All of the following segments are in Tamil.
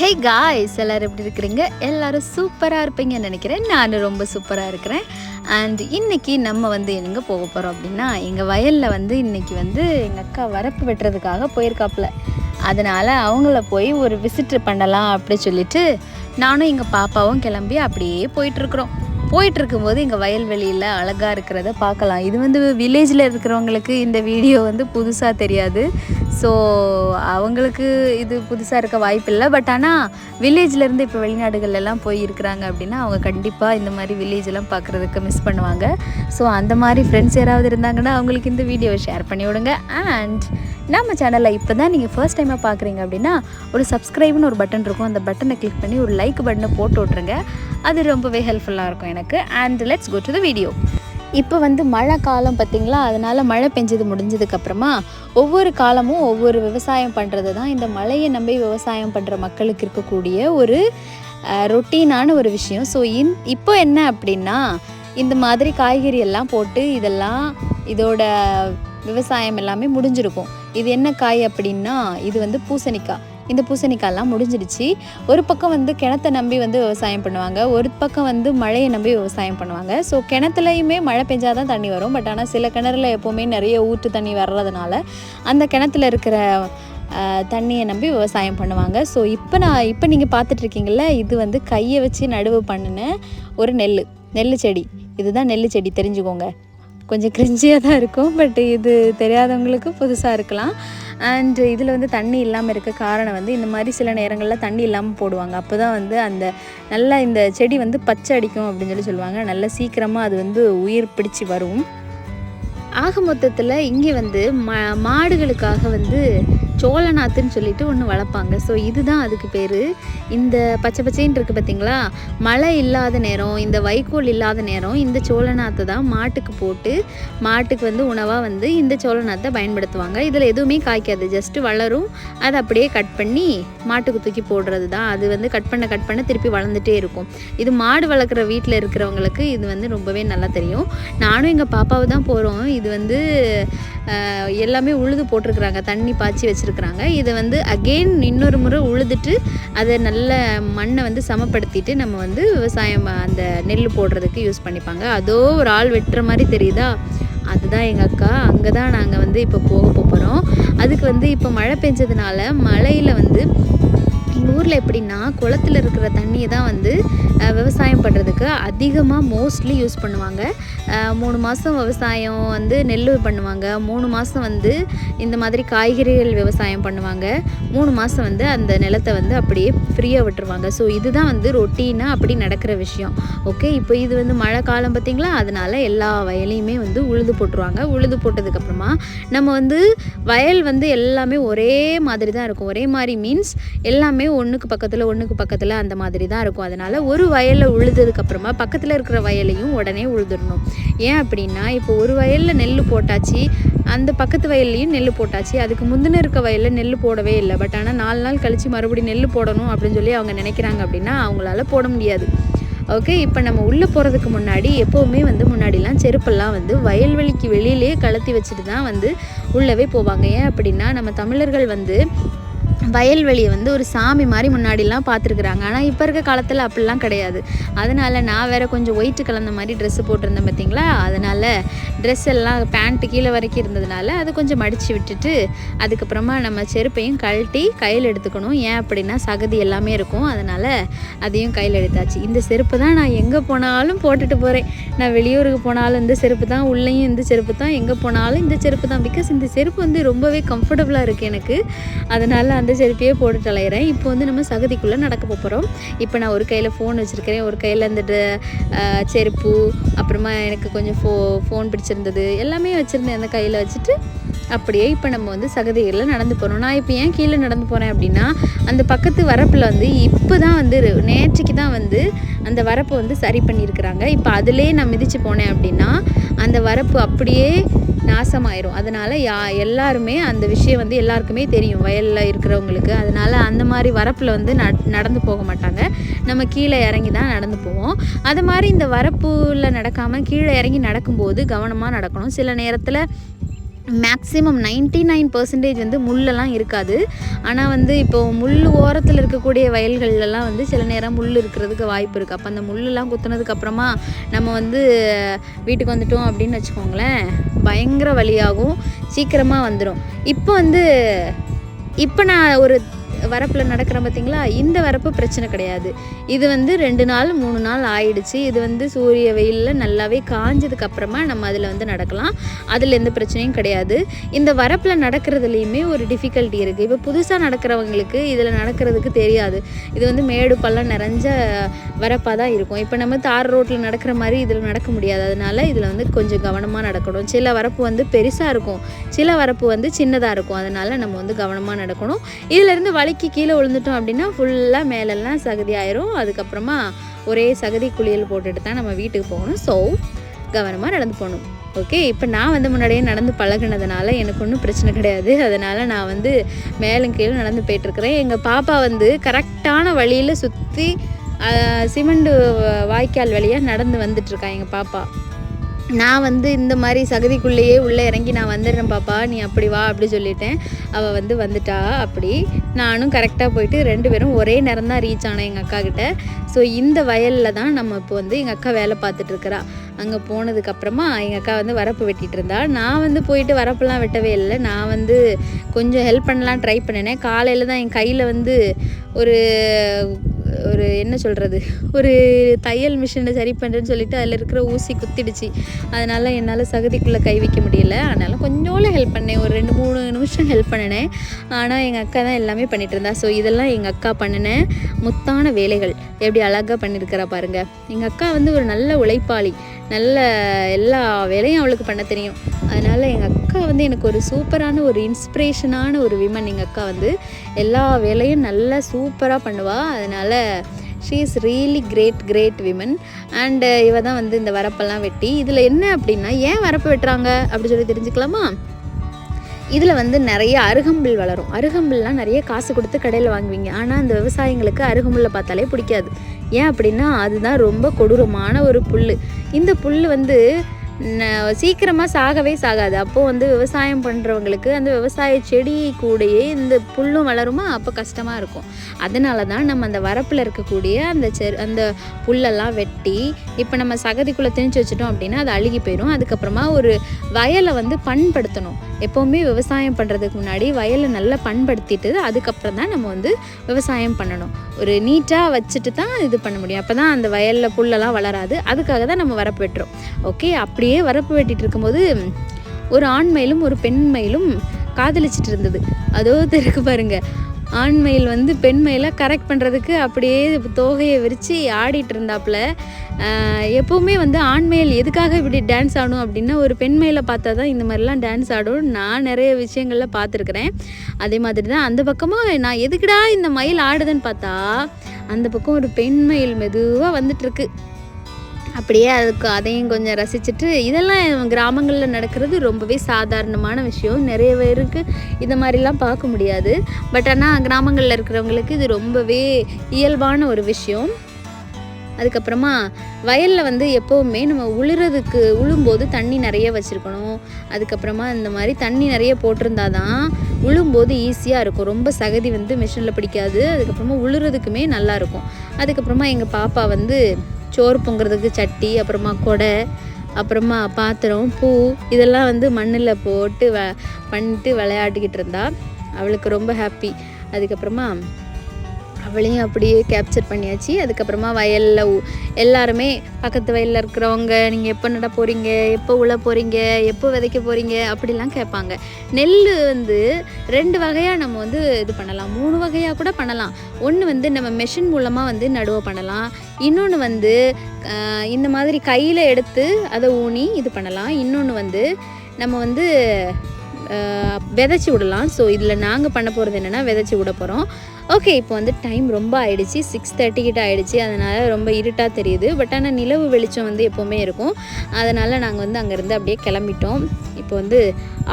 ஹே காய்ஸ் எல்லோரும் எப்படி இருக்கிறீங்க? எல்லாரும் சூப்பராக இருப்பீங்கன்னு நினைக்கிறேன். நான் ரொம்ப சூப்பராக இருக்கிறேன். அண்ட் இன்றைக்கி நம்ம வந்து எங்கே போக போகிறோம் அப்படின்னா எங்கள் வயலில் வந்து இன்னைக்கு வந்து எங்கள் அக்கா வரப்பு வெட்டுறதுக்காக போயிருக்காப்புல. அதனால் அவங்கள போய் ஒரு விசிட் பண்ணலாம் அப்படி சொல்லிட்டு நானும் எங்கள் பாப்பாவும் கிளம்பி அப்படியே போயிட்டுருக்குறோம். போயிட்டு இருக்கும்போது எங்கள் வயல்வெளியில் அழகாக இருக்கிறத பார்க்கலாம். இது வந்து வில்லேஜில் இருக்கிறவங்களுக்கு இந்த வீடியோ வந்து புதுசாக தெரியாது. ஸோ அவங்களுக்கு இது புதுசாக இருக்க வாய்ப்பு இல்லை பட் ஆனால் வில்லேஜ்லேருந்து இப்போ வெளிநாடுகள்லாம் போய் இருக்கிறாங்க அப்படின்னா அவங்க கண்டிப்பாக இந்த மாதிரி வில்லேஜெல்லாம் பார்க்குறதுக்கு மிஸ் பண்ணுவாங்க. ஸோ அந்த மாதிரி ஃப்ரெண்ட்ஸ் யாராவது இருந்தாங்கன்னா அவங்களுக்கு இந்த வீடியோவை ஷேர் பண்ணி விடுங்க. அண்ட் நம்ம சேனலில் இப்போ தான் நீங்கள் ஃபர்ஸ்ட் டைமாக பார்க்குறீங்க அப்படின்னா ஒரு சப்ஸ்கிரைப்னு ஒரு பட்டன் இருக்கும். அந்த பட்டனை கிளிக் பண்ணி ஒரு லைக் பட்டனை போட்டு விட்ருங்க அது ரொம்பவே ஹெல்ப்ஃபுல்லாக இருக்கும் எனக்கு. And let's go to the video இப்போ வந்து மழை காலம் பார்த்திங்களா? அதனால் மழை பெஞ்சது முடிஞ்சதுக்கப்புறமா ஒவ்வொரு காலமும் ஒவ்வொரு விவசாயம் பண்ணுறது தான். இந்த மழையை நம்பி விவசாயம் பண்ணுற மக்களுக்கு இருக்கக்கூடிய ஒரு ரொட்டீனான ஒரு விஷயம். ஸோ இன் இப்போ என்ன அப்படின்னா இந்த மாதிரி காய்கறி எல்லாம் போட்டு இதெல்லாம் இதோட விவசாயம் எல்லாமே முடிஞ்சிருக்கும். இது என்ன காய் அப்படின்னா இது வந்து பூசணிக்காய். இந்த பூசணிக்காய்லாம் முடிஞ்சிடுச்சு. ஒரு பக்கம் வந்து கிணத்தை நம்பி வந்து விவசாயம் பண்ணுவாங்க. ஒரு பக்கம் வந்து மழையை நம்பி விவசாயம் பண்ணுவாங்க. ஸோ கிணத்துலையுமே மழை பெஞ்சாதான் தண்ணி வரும். பட் ஆனால் சில கிணறுல எப்போவுமே நிறைய ஊற்று தண்ணி வர்றதுனால அந்த கிணத்துல இருக்கிற தண்ணியை நம்பி விவசாயம் பண்ணுவாங்க. ஸோ இப்போ நான் இப்போ நீங்கள் பார்த்துட்ருக்கீங்கள இது வந்து கையை வச்சு நடுவு பண்ணின ஒரு நெல் நெல் செடி. இதுதான் நெல் செடி. தெரிஞ்சுக்கோங்க. கொஞ்சம் கிரிஞ்சியாக தான் இருக்கும் பட் இது தெரியாதவங்களுக்கு புதுசாக இருக்கலாம். அண்ட் இதில் வந்து தண்ணி இல்லாமல் இருக்க காரணம் வந்து இந்த மாதிரி சில நேரங்களில் தண்ணி இல்லாமல் போடுவாங்க. அப்போ தான் வந்து அந்த நல்லா இந்த செடி வந்து பச்சை அடிக்கும் அப்படின்னு சொல்லி சொல்லுவாங்க. நல்லா சீக்கிரமாக அது வந்து உயிர் பிடிச்சி வரும். ஆக மொத்தத்தில் இங்கே வந்து ம மாடுகளுக்காக வந்து சோழநாத்துன்னு சொல்லிட்டு ஒன்று வளர்ப்பாங்க. ஸோ இதுதான் அதுக்கு பேர். இந்த பச்சை பச்சைன்னு இருக்குது பார்த்தீங்களா மழை இல்லாத நேரம் இந்த வைக்கோல் இல்லாத நேரம் இந்த சோழநாத்தை தான் மாட்டுக்கு போட்டு மாட்டுக்கு வந்து உணவாக வந்து இந்த சோழநாத்தை பயன்படுத்துவாங்க. இதில் எதுவுமே காய்க்காது. ஜஸ்ட்டு வளரும். அதை அப்படியே கட் பண்ணி மாட்டுக்கு தூக்கி போடுறது தான் அது வந்து கட் பண்ண கட் பண்ண திருப்பி வளர்ந்துட்டே இருக்கும். இது மாடு வளர்க்குற வீட்டில் இருக்கிறவங்களுக்கு இது வந்து ரொம்பவே நல்லா தெரியும். நானும் எங்கள் பாப்பாவை தான் போகிறோம் இது வந்து எல்லாமே உழுது போட்டிருக்கிறாங்க. தண்ணி பாய்ச்சி வச்சு வச்சுருக்குறாங்க. இதை வந்து அகெயின் இன்னொரு முறை உழுதுட்டு அதை நல்ல மண்ணை வந்து சமப்படுத்திட்டு நம்ம வந்து விவசாயம் அந்த நெல் போடுறதுக்கு யூஸ் பண்ணிப்பாங்க. அதோ ஒரு ஆள் வெட்டுற மாதிரி தெரியுதா? அதுதான் எங்கள் அக்கா. அங்கே தான் நாங்கள் வந்து இப்போ போக போகிறோம் அதுக்கு வந்து இப்போ மழை பெஞ்சதுனால மழையில் வந்து ஊரில் எப்படின்னா குளத்துல இருக்கிற தண்ணியை தான் வந்து விவசாயம் பண்ணுறதுக்கு அதிகமாக மோஸ்ட்லி யூஸ் பண்ணுவாங்க. மூணு மாதம் விவசாயம் வந்து நெல் பண்ணுவாங்க. மூணு மாதம் வந்து இந்த மாதிரி காய்கறிகள் விவசாயம் பண்ணுவாங்க. மூணு மாதம் வந்து அந்த நிலத்தை வந்து அப்படியே ஃப்ரீயாக விட்டுருவாங்க. ஸோ இதுதான் வந்து ரொட்டீனாக அப்படி நடக்கிற விஷயம். ஓகே இப்போ இது வந்து மழை காலம் பார்த்திங்களா? அதனால் எல்லா வயலையுமே வந்து உழுது போட்டுருவாங்க. உழுது போட்டதுக்கப்புறமா நம்ம வந்து வயல் வந்து எல்லாமே ஒரே மாதிரி தான் இருக்கும். ஒரே மாதிரி மீன்ஸ் எல்லாமே ஒன்றுக்கு பக்கத்தில் ஒன்றுக்கு பக்கத்தில் அந்த மாதிரி தான் இருக்கும். அதனால் ஒரு வயலில் உழுததுக்கப்புறமா பக்கத்தில் இருக்கிற வயலையும் உடனே உழுதுடணும். ஏன் அப்படின்னா இப்போ ஒரு வயலில் நெல் போட்டாச்சு அந்த பக்கத்து வயல்லையும் நெல் போட்டாச்சு அதுக்கு முந்தின இருக்க வயலில் நெல் போடவே இல்லை. பட் ஆனால் நாலு நாள் கழித்து மறுபடியும் நெல் போடணும் அப்படின்னு சொல்லி அவங்க நினைக்கிறாங்க அப்படின்னா அவங்களால போட முடியாது. ஓகே இப்போ நம்ம உள்ளே போகிறதுக்கு முன்னாடி எப்போவுமே வந்து முன்னாடிலாம் செருப்பெல்லாம் வந்து வயல்வெளிக்கு வெளியிலே கலத்தி வச்சுட்டு தான் வந்து உள்ளவே போவாங்க. ஏன் அப்படின்னா நம்ம தமிழர்கள் வந்து வயல்வெளியை வந்து ஒரு சாமி மாதிரி முன்னாடிலாம் பார்த்துருக்குறாங்க. ஆனால் இப்போ இருக்க காலத்தில் அப்படிலாம் கிடையாது. அதனால் நான் வேற கொஞ்சம் ஒயிட்டு கலந்த மாதிரி ட்ரெஸ்ஸு போட்டிருந்தேன் பார்த்தீங்களா அதனால் ட்ரெஸ் எல்லாம் பேண்ட்டு கீழே வரைக்கும் இருந்ததுனால அதை கொஞ்சம் மடித்து விட்டுட்டு அதுக்கப்புறமா நம்ம செருப்பையும் கழட்டி கையில் எடுத்துக்கணும். ஏன் அப்படின்னா சகதி எல்லாமே இருக்கும். அதனால் அதையும் கையில் எடுத்தாச்சு. இந்த செருப்பு தான் நான் எங்கே போனாலும் போட்டுட்டு போகிறேன் நான் வெளியூருக்கு போனாலும் இந்த செருப்பு தான் உள்ளேயும் இந்த செருப்பு தான் எங்கே போனாலும் இந்த செருப்பு தான். பிகாஸ் இந்த செருப்பு வந்து ரொம்பவே கம்ஃபர்டபுளாக இருக்குது எனக்கு. அதனால் அந்த செருப்பையே போட்டுட்டு தலையிறேன். இப்போ வந்து நம்ம சகதிக்குள்ளே நடக்க போகிறோம் இப்போ நான் ஒரு கையில் ஃபோன் வச்சுருக்கிறேன். ஒரு கையில் அந்த செருப்பு அப்புறமா எனக்கு கொஞ்சம் ஃபோ ஃபோன் பிடிச்சிருந்தது. எல்லாமே வச்சுருந்தேன். அந்த கையில் வச்சுட்டு அப்படியே இப்போ நம்ம வந்து சகதிகளில் நடந்து போகிறோம் நான் இப்போ ஏன் கீழே நடந்து போகிறேன் அப்படின்னா அந்த பக்கத்து வரப்பில் வந்து இப்போ தான் வந்து நேற்றுக்கு தான் வந்து அந்த வரப்பை வந்து சரி பண்ணியிருக்கிறாங்க. இப்போ அதிலே நான் மிதிச்சு போனேன் அப்படின்னா அந்த வரப்பு அப்படியே நாசமாயிரும். அதனால் யா எல்லாருமே அந்த விஷயம் வந்து எல்லாருக்குமே தெரியும் வயலில் இருக்கிறவங்களுக்கு. அதனால் அந்த மாதிரி வரப்பில் வந்து நடந்து போக மாட்டாங்க. நம்ம கீழே இறங்கி தான் நடந்து போவோம். அது மாதிரி இந்த வரப்புல நடக்காமல் கீழே இறங்கி நடக்கும்போது கவனமாக நடக்கணும். சில நேரத்தில் மேக்ஸிமம் நைன்ட்டி நைன் பர்சன்டேஜ் வந்து முள்ளெல்லாம் இருக்காது. ஆனால் வந்து இப்போது முள் ஓரத்தில் இருக்கக்கூடிய வயல்கள்லாம் வந்து சில நேரம் முள் இருக்கிறதுக்கு வாய்ப்பு இருக்குது அப்போ அந்த முள்ளெல்லாம் குத்துனதுக்கப்புறமா நம்ம வந்து வீட்டுக்கு வந்துட்டோம் அப்படின்னு வச்சுக்கோங்களேன் பயங்கர வழியாகும் சீக்கிரமாக வந்துடும் இப்போ வந்து இப்போ நான் ஒரு வரப்பில் நடக்கிற பார்த்தீங்களா இந்த வரப்பு பிரச்சனை கிடையாது. இது வந்து ரெண்டு நாள் மூணு நாள் ஆயிடுச்சு. இது வந்து சூரிய வெயிலில் நல்லாவே காஞ்சதுக்கு அப்புறமா நம்ம அதில் வந்து நடக்கலாம். அதில் எந்த பிரச்சனையும் கிடையாது. இந்த வரப்பில் நடக்கிறதுலையுமே ஒரு டிஃபிகல்ட்டி இருக்குது இப்போ புதுசாக நடக்கிறவங்களுக்கு இதில் நடக்கிறதுக்கு தெரியாது. இது வந்து மேடு பள்ளம் நிறைஞ்ச வரப்பாக தான் இருக்கும். இப்போ நம்ம தார் ரோட்டில் நடக்கிற மாதிரி இதில் நடக்க முடியாது. அதனால இதில் வந்து கொஞ்சம் கவனமாக நடக்கணும். சில வரப்பு வந்து பெருசாக இருக்கும். சில வரப்பு வந்து சின்னதாக இருக்கும். அதனால நம்ம வந்து கவனமாக நடக்கணும். இதிலேருந்து வலிக்கு கீழே விழுந்துட்டோம் அப்படின்னா ஃபுல்லாக மேலெல்லாம் சகதி ஆயிரும். அதுக்கப்புறமா ஒரே சகதி குளியல் போட்டுட்டு தான் நம்ம வீட்டுக்கு போகணும். ஸோ கவனமாக நடந்து போகணும். ஓகே இப்போ நான் வந்து முன்னாடியே நடந்து பழகுனதுனால எனக்கு ஒன்றும் பிரச்சனை கிடையாது. அதனால் நான் வந்து மேலும் கீழே நடந்து போயிட்டுருக்கிறேன். எங்கள் பாப்பா வந்து கரெக்டான வழியில் சுற்றி சிமெண்ட் வாய்க்கால் வழியாக நடந்து வந்துட்டுருக்கா எங்கள் பாப்பா. நான் வந்து இந்த மாதிரி சகதிக்குள்ளேயே உள்ளே இறங்கி நான் வந்துடுறேன் பாப்பா நீ அப்படி வா அப்படி சொல்லிட்டேன். அவள் வந்து வந்துட்டா அப்படி. நானும் கரெக்டாக போயிட்டு ரெண்டு பேரும் ஒரே நேரம் தான் ரீச் ஆனேன் எங்கள் அக்கா கிட்ட. ஸோ இந்த வயலில் தான் நம்ம இப்போ வந்து எங்கள் அக்கா வேலை பார்த்துட்ருக்குறா அங்கே போனதுக்கப்புறமா எங்கள் அக்கா வந்து வரப்பு வெட்டிகிட்டு இருந்தா. நான் வந்து போயிட்டு வரப்புலாம் வெட்டவே இல்லை. நான் வந்து கொஞ்சம் ஹெல்ப் பண்ணலாம் ட்ரை பண்ணினேன். காலையில் தான் என் கையில் வந்து ஒரு ஒரு என்ன சொல்கிறது ஒரு தையல் மிஷினை சரி பண்ணுறேன்னு சொல்லிட்டு அதில் இருக்கிற ஊசி குத்திடுச்சு. அதனால் என்னால் சகதிக்குள்ளே கை வைக்க முடியல. அதனால் கொஞ்சோண்டு ஹெல்ப் பண்ணேன். ஒரு ரெண்டு மூணு நிமிஷம் ஹெல்ப் பண்ணினேன். ஆனால் எங்கள் அக்கா தான் எல்லாமே பண்ணிகிட்டு இருந்தா. ஸோ இதெல்லாம் எங்கள் அக்கா பண்ணின முத்தான வேலைகள். எப்படி அழகாக பண்ணியிருக்கிறா பாருங்கள் எங்கள் அக்கா வந்து ஒரு நல்ல உழைப்பாளி. நல்ல எல்லா வேலையும் அவளுக்கு பண்ண தெரியும். அதனால் எங்கள் அக்கா வந்து எனக்கு ஒரு சூப்பரான ஒரு இன்ஸ்பிரேஷனான ஒரு விமன் எங்கள் அக்கா வந்து. எல்லா வேலையும் நல்லா சூப்பராக பண்ணுவாள் அதனால் she is really great great women and இவ தான் வந்து இந்த வரப்பெல்லாம் வெட்டி. இதில் என்ன அப்படின்னா ஏன் வரப்பு வெட்டுறாங்க அப்படின்னு சொல்லி தெரிஞ்சுக்கலாமா? இதில் வந்து நிறைய அருகம்பில் வளரும். அருகம்பில்லாம் நிறைய காசு கொடுத்து கடையில் வாங்குவீங்க. ஆனால் அந்த விவசாயிங்களுக்கு அருகம்புல்லை பார்த்தாலே பிடிக்காது. ஏன் அப்படின்னா அதுதான் ரொம்ப கொடூரமான ஒரு புல் இந்த புல் வந்து சீக்கிரமாக சாகவே சாகாது. அப்போது வந்து விவசாயம் பண்ணுறவங்களுக்கு அந்த விவசாய செடி கூடயே இந்த புல்லும் வளருமா? அப்போ கஷ்டமாக இருக்கும். அதனால தான் நம்ம அந்த வரப்பில் இருக்கக்கூடிய அந்த செ அந்த புல்லெல்லாம் வெட்டி இப்போ நம்ம சகதிக்குள்ளே திணிச்சு வச்சுட்டோம் அப்படின்னா அது அழுகி போயிடும் அதுக்கப்புறமா ஒரு வயலை வந்து பண்படுத்தணும். எப்போவுமே விவசாயம் பண்ணுறதுக்கு முன்னாடி வயலை நல்லா பண்படுத்திட்டு அதுக்கப்புறம் தான் நம்ம வந்து விவசாயம் பண்ணணும். ஒரு நீட்டாக வச்சுட்டு தான் இது பண்ண முடியும். அப்போ தான் அந்த வயலில் புல்லெல்லாம் வளராது. அதுக்காக தான் நம்ம வரப்பு வெட்டுறோம். ஓகே? அப்படியே வரப்பு வெட்டிட்டு இருக்கும்போது ஒரு ஆண் மயிலும் ஒரு பெண் மயிலும் காதலிச்சிட்டு இருந்தது. அதோ தெருக்கு பாருங்க. ஆண் மயில் வந்து பெண் மயிலை கரெக்ட் பண்ணுறதுக்கு அப்படியே தோகையை விரித்து ஆடிட்டு இருந்தாப்புல. எப்போவுமே வந்து ஆண் மயில் எதுக்காக இப்படி டான்ஸ் ஆடும் அப்படின்னா ஒரு பெண் மயிலை பார்த்தா தான் இந்த மாதிரிலாம் டான்ஸ் ஆடும். நான் நிறைய விஷயங்களில் பார்த்துருக்குறேன். அதே மாதிரி தான் அந்த பக்கமாக நான் எதுக்குடா இந்த மயில் ஆடுதுன்னு பார்த்தா அந்த பக்கம் ஒரு பெண் மயில் மெதுவாக வந்துட்டுருக்கு அப்படியே அதுக்கு அதையும் கொஞ்சம் ரசிச்சுட்டு இதெல்லாம் கிராமங்களில் நடக்கிறது ரொம்பவே சாதாரணமான விஷயம். நிறைய பேருக்கு இந்த மாதிரிலாம் பார்க்க முடியாது. பட் ஆனால் கிராமங்களில் இருக்கிறவங்களுக்கு இது ரொம்பவே இயல்பான ஒரு விஷயம். அதுக்கப்புறமா வயலில் வந்து எப்போவுமே நம்ம உழுறதுக்கு உழும்போது தண்ணி நிறைய வச்சுருக்கணும். அதுக்கப்புறமா இந்த மாதிரி தண்ணி நிறைய போட்டிருந்தா தான் உழும்போது ஈஸியாக இருக்கும். ரொம்ப சகதி வந்து மிஷினில் பிடிக்காது. அதுக்கப்புறமா உழுறதுக்குமே நல்லாயிருக்கும் அதுக்கப்புறமா எங்கள் பாப்பா வந்து சோறு பொங்குறதுக்கு சட்டி அப்புறமா கொடை அப்புறமா பாத்திரம் பூ இதெல்லாம் வந்து மண்ணில் போட்டு வ பண்ணிட்டு விளையாடிக்கிட்டு இருந்தா அவளுக்கு ரொம்ப ஹாப்பி அதுக்கப்புறமா அவளையும் அப்படியே கேப்சர் பண்ணியாச்சு. அதுக்கப்புறமா வயலில் எல்லாருமே பக்கத்து வயலில் இருக்கிறவங்க நீங்கள் எப்போ நட போகிறீங்க எப்போ உள்ள போகிறீங்க எப்போ விதைக்க போகிறீங்க அப்படிலாம் கேட்பாங்க. நெல் வந்து ரெண்டு வகையாக நம்ம வந்து இது பண்ணலாம். மூணு வகையாக கூட பண்ணலாம். ஒன்று வந்து நம்ம மெஷின் மூலமாக வந்து நடுவை பண்ணலாம். இன்னொன்று வந்து இந்த மாதிரி கையில் எடுத்து அதை ஊனி இது பண்ணலாம். இன்னொன்று வந்து நம்ம வந்து விதைச்சி விடலாம். ஸோ இதில் நாங்கள் பண்ண போகிறது என்னென்னா விதைச்சி விட போகிறோம் ஓகே இப்போ வந்து டைம் ரொம்ப ஆயிடுச்சு. சிக்ஸ் தேர்ட்டி கிட்ட ஆயிடுச்சு. அதனால் ரொம்ப இருட்டாக தெரியுது. பட் ஆனால் நிலவு வெளிச்சம் வந்து எப்போவுமே இருக்கும். அதனால் நாங்கள் வந்து அங்கேருந்து அப்படியே கிளம்பிட்டோம். இப்போ வந்து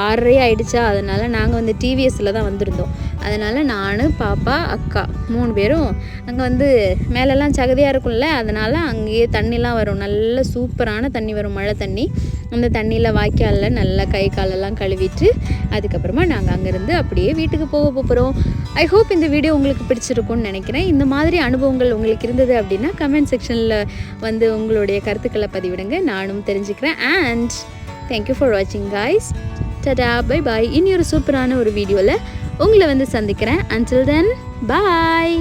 ஆறரை ஆயிடுச்சா? அதனால் நாங்கள் வந்து டிவிஎஸில் தான் வந்திருந்தோம். அதனால் நான் பாப்பா அக்கா மூணு பேரும் அங்கே வந்து மேலெல்லாம் சகதியாக இருக்கும்ல? அதனால் அங்கேயே தண்ணிலாம் வரும். நல்ல சூப்பரான தண்ணி வரும் மழை தண்ணி. அந்த தண்ணியில் வாய்க்காலில் நல்லா கை காலெல்லாம் கழுவிட்டு அதுக்கப்புறமா நாங்கள் அங்கேருந்து அப்படியே வீட்டுக்கு போக போகிறோம் ஐ ஹோப் இந்த வீடியோ உங்களுக்கு பிடிச்சிருக்கும்னு நினைக்கிறேன். இந்த மாதிரி அனுபவங்கள் உங்களுக்கு இருந்தது அப்படின்னா கமெண்ட் செக்ஷனில் வந்து உங்களுடைய கருத்துக்களை பதிவிடுங்க. நானும் தெரிஞ்சுக்கிறேன். அண்ட் தேங்க்யூ ஃபார் வாட்சிங் காய்ஸ் டடா பை பாய் இனி ஒரு சூப்பரான ஒரு வீடியோவில் உங்களை வந்து சந்திக்கிறேன். அன்டில் தென் பாய்